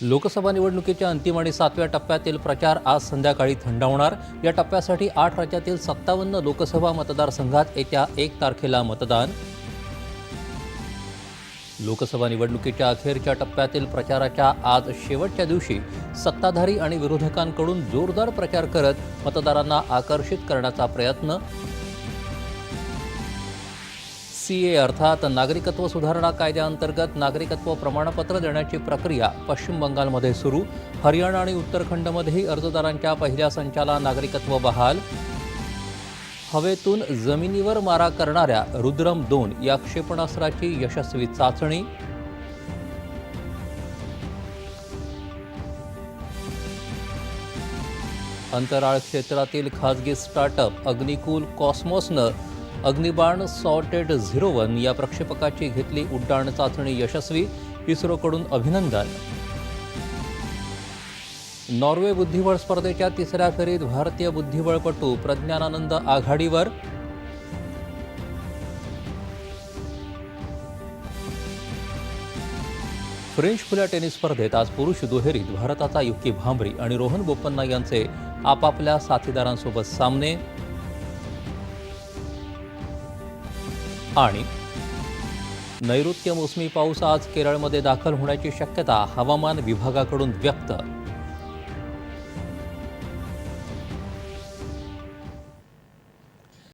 लोकसभा निवडणुकीच्या अंतिम आणि सातव्या टप्प्यातील प्रचार आज संध्याकाळी थंडावणार. या टप्प्यासाठी आठ राज्यातील सत्तावन्न लोकसभा मतदारसंघात येत्या एक तारखेला मतदान. लोकसभा निवडणुकीच्या अखेरच्या टप्प्यातील प्रचाराच्या आज शेवटच्या दिवशी सत्ताधारी आणि विरोधकांकडून जोरदार प्रचार करत मतदारांना आकर्षित करण्याचा प्रयत्न सी ए अर्थात नागरिकत्व सुधारणा कायद्याअंतर्गत नागरिकत्व प्रमाणपत्र देण्याची प्रक्रिया पश्चिम बंगालमध्ये सुरू. हरियाणा आणि उत्तराखंडमध्येही अर्जदारांच्या पहिल्या संचाला नागरिकत्व बहाल. हवेतून जमिनीवर मारा करणाऱ्या रुद्रम दोन या क्षेपणास्त्राची यशस्वी चाचणी. अंतराळ क्षेत्रातील खाजगी स्टार्टअप अग्निकूल कॉस्मॉसनं अग्निबाण सॉर्टेड झिरो वन या प्रक्षेपकाची घेतली उड्डाण चाचणी यशस्वी इस्रोकडून अभिनंदन. नॉर्वे बुद्धिबळ स्पर्धेच्या तिसऱ्या फेरीत भारतीय बुद्धिबळपटू प्रज्ञानानंद आघाडीवर. फ्रेंच खुल्या टेनिस स्पर्धेत आज पुरुष दुहेरीत भारताचा युकी भांबरी आणि रोहन बोपन्ना यांचे आपापल्या साथीदारांसोबत सामने. आणि नैऋत्य मोसमी पाऊस आज केरळमध्ये दाखल होण्याची शक्यता हवामान विभागाकडून व्यक्त